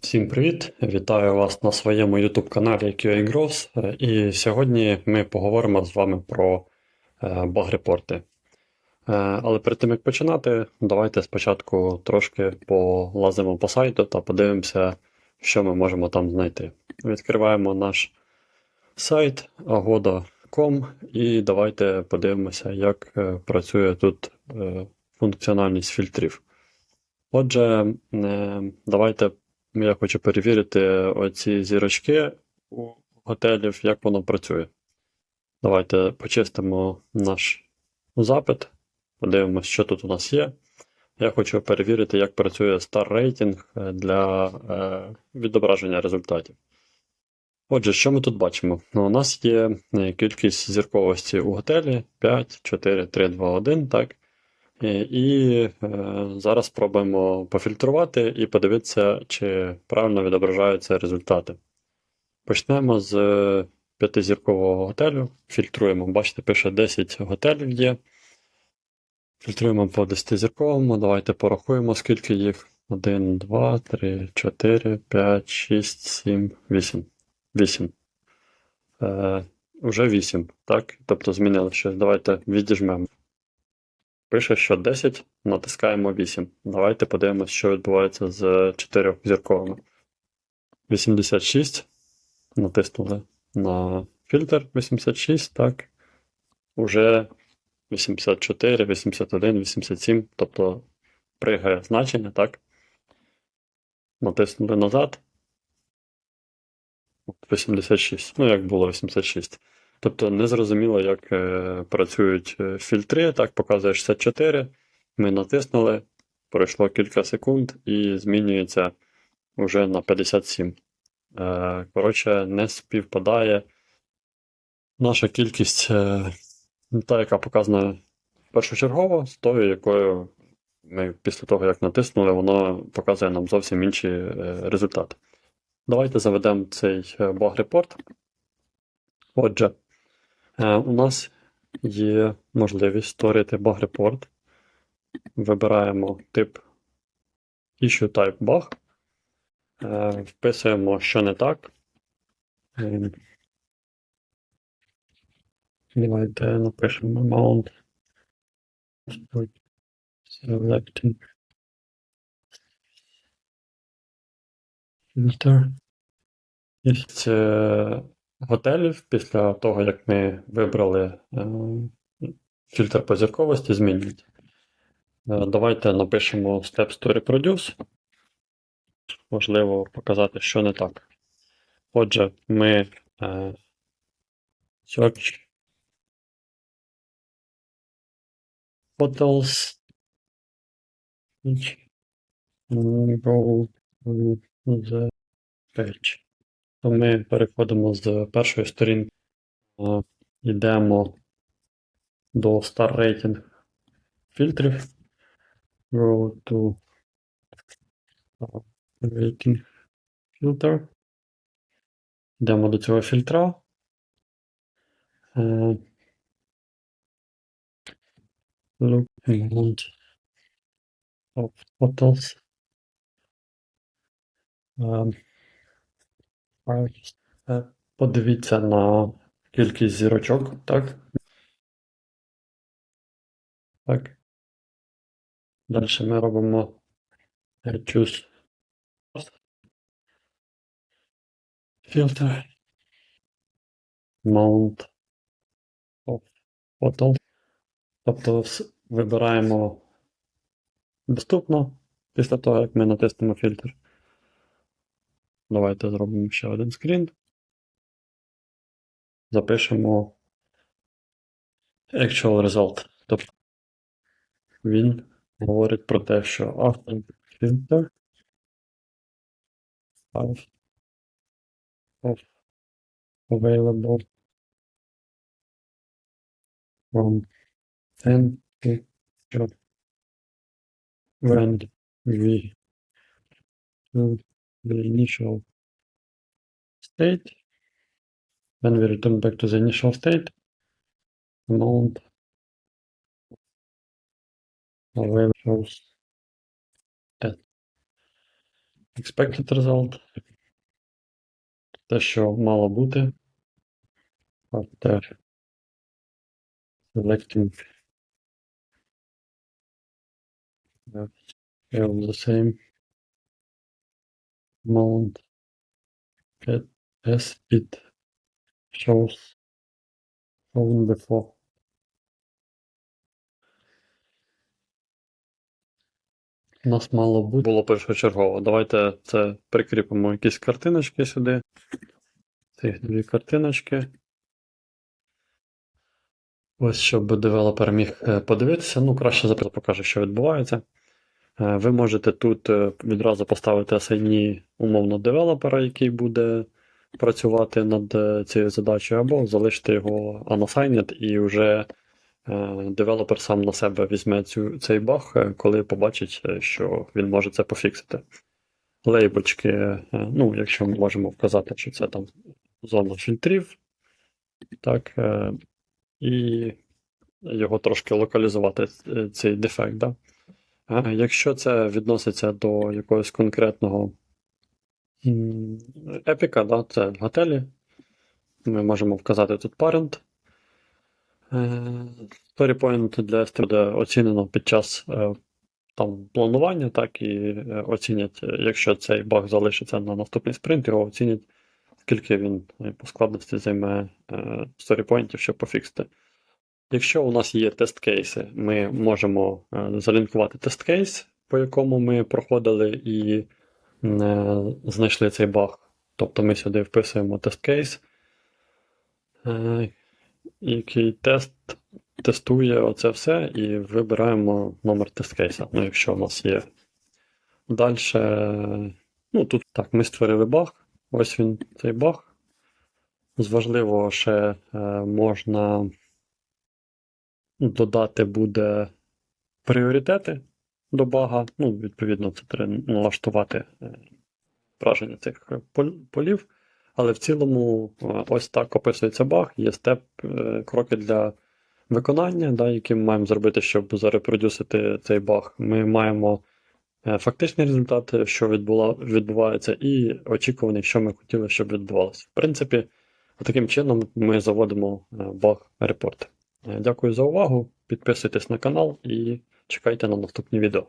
Всім привіт! Вітаю вас на своєму YouTube каналі QA Grows. Е, І сьогодні ми поговоримо з вами про е, баг-репорти. Е, Але перед тим як починати, давайте спочатку трошки полазимо по сайту та подивимося, що ми можемо там знайти. Відкриваємо наш сайт agoda.com і давайте подивимося, як е, працює тут функціональність фільтрів. Отже, давайте я хочу перевірити оці зірочки у готелів, як воно працює. Давайте почистимо наш запит, подивимося, що тут у нас є. Я хочу перевірити, як працює Rating е, для е, відображення результатів. Отже, що ми тут бачимо? Ну, у нас є е, кількість зірковості у готелі 5, 4, 3, 2, 1, так? І, і е, зараз спробуємо пофільтрувати і подивитися, чи правильно відображаються результати. Почнемо з е, п'ятизіркового готелю. Фільтруємо. Бачите, пише 10 готелів є. Фільтруємо по 10-зірковому. Давайте порахуємо, скільки їх. 1, 2, 3, 4, 5, 6, 7, 8. 8. Е, Уже 8, так? Тобто змінили щось. Давайте відіжмемо. Пише, що 10, натискаємо 8. Давайте подивимося, що відбувається з 4 зірковими. 86. Натиснули на фільтр 86, так. Уже 84, 81, 87, тобто пригає значення, так. Натиснули назад. 86. Ну, як було 86. Тобто незрозуміло, як е, працюють е, фільтри. Так, показує 64. Ми натиснули, пройшло кілька секунд і змінюється вже на 57. Е, коротше, не співпадає наша кількість, та, яка показана першочергово, з тою, якою ми після того, як натиснули, воно показує нам зовсім інші результати. Давайте заведемо цей е, баг-репорт. Отже, у нас є можливість створити баг-репорт. Вибираємо тип Issue Type Bug. Е, Вписуємо, що не так. Е, Давайте напишемо amount. Selecting filter. Е, готелів після того, як ми вибрали е, фільтр по зірковості, змінюють. Е, Давайте напишемо Steps to Reproduce. Можливо, показати, що не так. Отже, ми е, search hotels go the page. То ми переходимо з першої сторінки, е, йдемо до Star Rating фільтрів. Go to Star Rating Filter. Йдемо до цього фільтра. Е, Look amount of hotels. Е, Price. Е, Подивіться на кількість зірочок, так? Так. Далі ми робимо е, choose filter amount of hotels. Тобто вибираємо доступно після того, як ми натиснемо фільтр. Давайте зробимо ще один скрін. Запишемо actual result. Тобто він говорить про те, що after filter of available from 10 to when we the initial state when we return back to the initial state amount available shows that Expected result. Те, що мало бути. After selecting uh, fail the same Amount get as it shows shown before. У нас мало бути. Було першочергово. Давайте це прикріпимо якісь картиночки сюди. Цих дві картиночки. Ось щоб девелопер міг е, подивитися. Ну, краще запис покаже, що відбувається. Е, Ви можете тут е, відразу поставити асайні умовно девелопера, який буде працювати над е, цією задачею, або залишити його unassigned і вже девелопер сам на себе візьме цю, цей баг, коли побачить, що він може це пофіксити. Лейбочки, ну, якщо ми можемо вказати, що це там зона фільтрів, так, і його трошки локалізувати цей дефект. Да? Е, Якщо це відноситься до якогось конкретного епіка, да, це готелі, ми можемо вказати тут parent. Е, Storypoint для ST буде оцінено під час е, там, планування, так і оцінять, якщо цей баг залишиться на наступний спринт, його оцінять, скільки він по складності займе сторіпоінтів, щоб пофіксити. Якщо у нас є тест-кейси, ми можемо е, залінкувати тест-кейс, по якому ми проходили і е, знайшли цей баг. Тобто ми сюди вписуємо тест-кейс, е, який тест тестує оце все, і вибираємо номер тест-кейса, ну, якщо у нас є. Далі, ну тут так, ми створили баг. Ось він, цей баг. З важливого ще можна додати буде пріоритети до бага. Ну, відповідно, це треба налаштувати е, враження цих полів. Але в цілому е, ось так описується баг. Є степ, е, кроки для виконання, да, які ми маємо зробити, щоб зарепродюсити цей баг. Ми маємо фактичний результат, що відбула, відбувається, і очікуваний, що ми хотіли, щоб відбувалося. В принципі, таким чином ми заводимо баг репорт. Дякую за увагу. Підписуйтесь на канал і чекайте на наступні відео.